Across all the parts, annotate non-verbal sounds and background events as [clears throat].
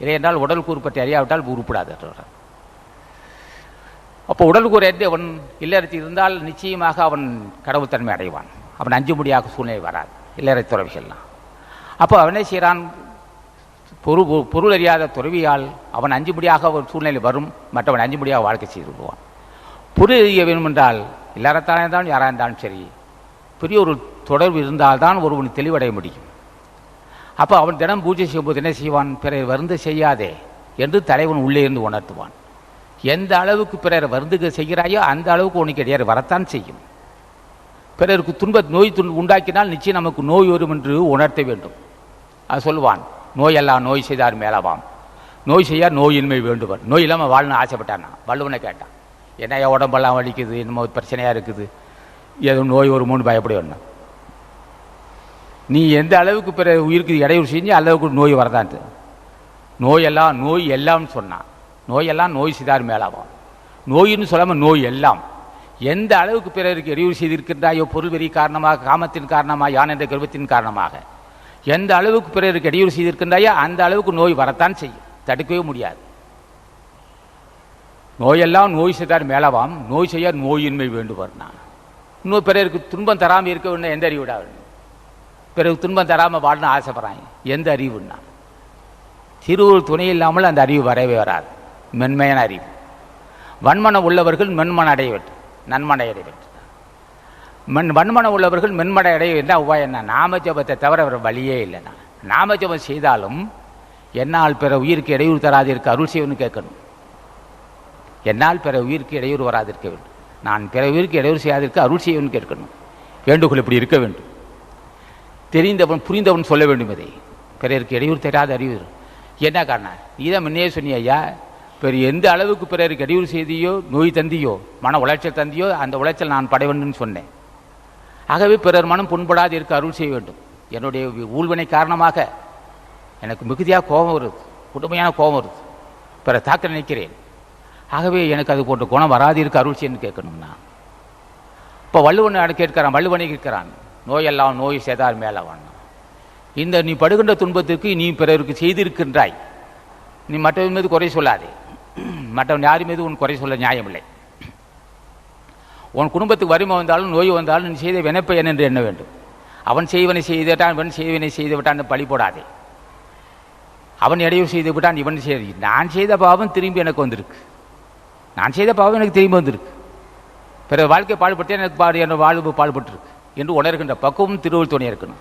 இல்லை என்றால் உடல் கூறு பற்றி அறியாவிட்டால் உருப்படாது என்றார். அப்போ உடல் கூறு என்று அவன் இல்லறத்தில் இருந்தால் நிச்சயமாக அவன் கடவுள்தன்மை அடைவான். அவன் அஞ்சு முடியாக சூழ்நிலை வராது. இல்லறை துறவிகள்லாம். அப்போ அவனே செய்கிறான் பொரு பொ- பொருள் அறியாத துறவியால் அவன் அஞ்சு முடியாக ஒரு சூழ்நிலை வரும். மற்றவன் அஞ்சு முடியாக வாழ்க்கை செய்து விடுவான். பொருள் அறிய வேண்டுமென்றால் இல்லறத்தானே தான் யாராக இருந்தாலும் சரி பெரிய ஒரு தொடர்பு இருந்தால்தான் ஒருவன் தெளிவடைய முடியும். அப்போ அவன் தினம் பூஜை செய்யும்போது என்ன செய்வான்? பிறர் வருந்து செய்யாதே என்று தலைவன் உள்ளே இருந்து உணர்த்துவான். எந்த அளவுக்கு பிறர் வருந்துக செய்கிறாயோ அந்த அளவுக்கு உனக்கு இடையே வரத்தான் செய்யும். பிறருக்கு துன்ப நோய் துன் உண்டாக்கினால் நிச்சயம் நமக்கு நோய் வரும் என்று உணர்த்த வேண்டும். அது சொல்லுவான் நோயெல்லாம் நோய் செய்தார் மேலவாம். நோய் செய்யா நோயின்மை வேண்டுவர். நோய் இல்லாமல் வாழணும் ஆசைப்பட்டானா? வள்ளுவனை கேட்டான். என்ன உடம்பெல்லாம் வலிக்குது? என்னமோ பிரச்சனையாக இருக்குது? ஏதோ நோய் வருமோன்னு பயப்படுவேன் நீ எந்த அளவுக்கு பிற உயிருக்கு இடையூறு செஞ்சு அளவுக்கு நோய் வரதான் நோயெல்லாம் நோய் எல்லாம்னு சொன்னான் நோயெல்லாம் நோய் செய்தார் மேலாகும். நோயின்னு சொல்லாமல் நோய் எல்லாம். எந்த அளவுக்கு பிறருக்கு இடையூறு செய்திருக்கின்றாயோ பொருள் வெறி காரணமாக காமத்தின் காரணமாக யான் என்ற கர்வத்தின் காரணமாக. எந்த அளவுக்கு பிறருக்கு இடையூறு செய்திருக்கின்றாயோ அந்த அளவுக்கு நோய் வரத்தான் செய்யும். தடுக்கவே முடியாது. நோயெல்லாம் நோய் செய்தார் மேலவாம். நோய் செய்ய நோயின்மை வேண்டுவர் நான் இன்னும் பிறருக்கு துன்பம் தராமல் இருக்க வேண்டும் எந்த அறிவிடா வேண்டும் பிறகு துன்பம் தராமல் வாழணும் ஆசைப்படுறாங்க. எந்த அறிவுன்னா? திருவுள் துணை இல்லாமல் அந்த அறிவு வரவே வராது. மென்மையான அறிவு. வன்மனம் உள்ளவர்கள் மென்மன அடைய வேண்டும் நன்மனை அடைய வேண்டும் வன்மனம் உள்ளவர்கள் மென்மடை அடைய வேண்டாம் உபாயம் என்ன? நாமஜபத்தை தவிர வேறு வழியே இல்லைண்ணா. நாமஜபம் செய்தாலும் என்னால் பிற உயிருக்கு இடையூறு தராதிருக்க அருள் செய்வன்னு கேட்கணும். என்னால் பிற உயிருக்கு இடையூறு வராதிருக்க வேண்டும். நான் பிற உயிருக்கு இடையூறு செய்யாதிருக்க அருள் செய்வன்னு கேட்கணும். வேண்டுகோள் இப்படி இருக்க வேண்டும். தெரிந்தவன் புரிந்தவன் சொல்ல வேண்டும் இதை. பிறருக்கு இடையூறு தராத அறிவு. என்ன காரணம்? நீ தான் முன்னே சொன்னியா ஐயா எந்த அளவுக்கு பிறருக்கு இடையூறு செய்தியோ நோய் தந்தியோ மன உளைச்சல் தந்தியோ அந்த உளைச்சல் நான் பட வேண்டும்னு சொன்னேன். ஆகவே பிறர் மனம் புண்படாது இருக்க அருள் செய்ய வேண்டும். என்னுடைய ஊழ்வினை காரணமாக எனக்கு மிகுதியாக கோபம் வருது. கொடுமையான கோபம் வருது. பிற தாக்க நினைக்கிறேன். ஆகவே எனக்கு அது போன்ற குணம் வராது இருக்க அருள் செய்யணும்னு கேட்கணும்னா. இப்போ வள்ளுவன் கேட்கிறான்? வள்ளுவனை கேட்கிறான். நோயெல்லாம் நோய் செய்தார் மேலவான் இந்த நீ படுகின்ற துன்பத்திற்கு நீ பிறருக்கு செய்திருக்கின்றாய். நீ மற்றவன் மீது குறை சொல்லாதே. மற்றவன் யார் மீது உன் குறை சொல்ல நியாயமில்லை. உன் குடும்பத்துக்கு வறுமை வந்தாலும் நோய் வந்தாலும் நீ செய்த வினைப்பை என்று எண்ண வேண்டும். அவன் செய்வனை செய்து விட்டான் இவன் செய்வனை செய்து விட்டான் பழி போடாதே. அவன் இடையூறு செய்து விட்டான் இவன் செய்து நான் செய்த பாவம் திரும்பி எனக்கு வந்திருக்கு. நான் செய்த பாவம் எனக்கு திரும்பி வந்திருக்கு. பிற வாழ்க்கை பாடுபட்டே எனக்கு பாடு என் வாழ்வு பாடுபட்டிருக்கு. என்று உணர்கின்ற பக்குவம் திருவள்ளுவர் துணை இருக்கணும்.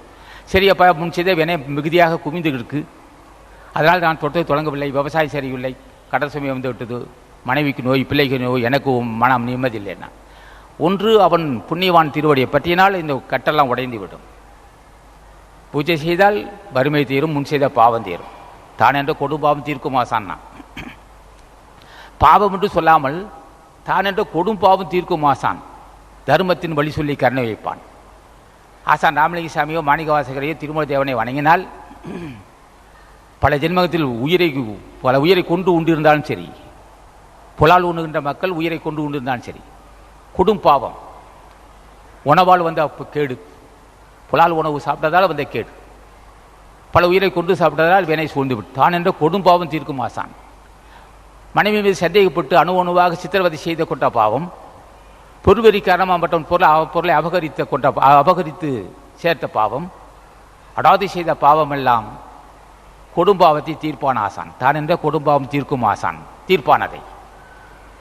சரி அப்பா முன் செய்த வினை மிகுதியாக குவிந்து இருக்கு அதனால் நான் தொட்டது தொடங்கவில்லை விவசாயம் சரியில்லை கடல் சுமை வந்து விட்டது மனைவிக்கு நோய் பிள்ளைக்கு நோய் எனக்கு மனம் நிம்மதி இல்லைன்னா ஒன்று அவன் புண்ணியவான் திருவடியை பற்றினால் இந்த கட்டெல்லாம் உடைந்து விடும் பூஜை செய்தால் வறுமை தீரும் முன் செய்த பாவம் தீரும். தான் என்ற கொடுபாவம் தீர்க்குமா சான்னா பாவம் என்று சொல்லாமல் தான் என்ற கொடும் பாவம் தீர்க்கும் ஆசான். தர்மத்தின் வழி சொல்லி கருணை வைப்பான். ஆசான் ராமலிங்க சாமியோ மாணிகவாசகரையோ திருமல தேவனை வணங்கினால் பல ஜென்மகத்தில் உயிரை பல உயிரை கொண்டு உண்டிருந்தாலும் சரி புலால் உண்ணுகின்ற மக்கள் உயிரை கொண்டு உண்டிருந்தாலும் சரி கொடும் பாவம். உணவால் வந்த கேடு. புலால் உணவு சாப்பிட்டதால் வந்த கேடு. பல உயிரை கொண்டு சாப்பிட்டதால் வினை சூழ்ந்து தான் என்ற கொடும் பாவம் தீர்க்கும் ஆசான். மனைவி மீது சந்தேகப்பட்டு அணு அணுவாக சித்திரவதை செய்த கொண்ட பாவம். பொருவெறி காரணமாக மட்டும் பொருளை பொருளை அபகரித்த கொண்ட அபகரித்து சேர்த்த பாவம். அடாது செய்த பாவமெல்லாம் கொடும்பாவத்தை தீர்ப்பான் ஆசான். தான் என்ற கொடும்பாவம் தீர்க்கும் ஆசான். தீர்ப்பானதை.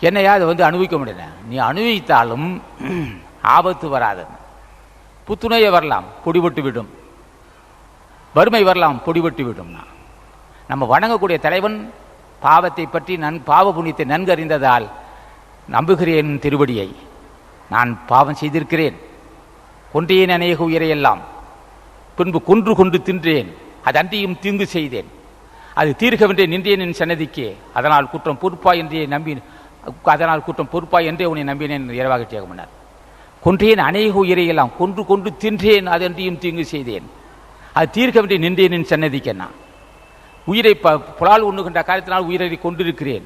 என்னையா அதை வந்து அனுபவிக்க முடியல? நீ அனுபவித்தாலும் [clears throat] ஆபத்து வராது. புத்துணையை வரலாம் பொடிபட்டு விடும். வறுமை வரலாம் பொடிபட்டு விடும்னா. நம்ம வணங்கக்கூடிய தலைவன் பாவத்தை பற்றி நன் பாவ புண்ணியத்தை நன்கறிந்ததால் நம்புகிறேன் திருவடியை. நான் பாவம் செய்திருக்கிறேன். கொன்றேன் அநேக உயிரையெல்லாம். பின்பு கொன்று கொண்டு தின்றேன். அது அன்றியும் தீங்கு செய்தேன். அது தீர்க்கவென்றே நின்றேன் என் சன்னதிக்கே. அதனால் குற்றம் பொறுப்பாய் என்றே நம்பி அதனால் குற்றம் பொறுப்பா என்றே உன்னை நம்பினேன் இரவாக செய்யமன்னார் கொன்றேன் அநேக உயிரையெல்லாம். கொன்று கொண்டு தின்றேன். அது அன்றியும் தீங்கு செய்தேன். அது தீர்க்கவென்றே நின்றேன் என் சன்னதிக்கே உயிரை ப புலால் உண்ணுகின்ற காரியத்தினால் உயிரை கொண்டிருக்கிறேன்.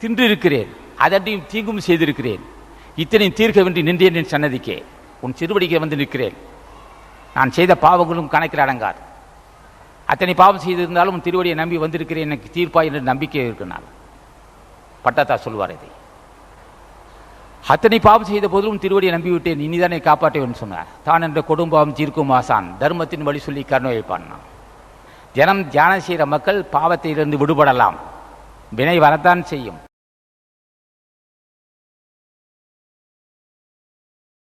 தின்றிருக்கிறேன். அதன்றையும் தீங்கும் செய்திருக்கிறேன். இத்தனையும் தீர்க்கவின்றி நின்றேன் என் சன்னதிக்கே. உன் சிறுவடிக்கே வந்து நிற்கிறேன். நான் செய்த பாவங்களும் கணக்கில் அடங்காது. அத்தனை பாவம் செய்திருந்தாலும் உன் திருவடியை நம்பி வந்திருக்கிறேன். எனக்கு தீர்ப்பாய் என்று நம்பிக்கை இருக்கிறனால பட்டத்தா சொல்வார் இதை. அத்தனை பாவம் செய்த போதிலும் உன் திருவடியை நம்பிவிட்டேன். இனிதானே காப்பாற்றேன் சொன்னார். தான் என்ற கொடும்பாவம் தீர்க்கும் ஆசான். தர்மத்தின் வழி சொல்லி கருணை வைப்பான் தினம் தியானம் செய்கிற மக்கள் பாவத்திலிருந்து விடுபடலாம். வினை வரத்தான் செய்யும்.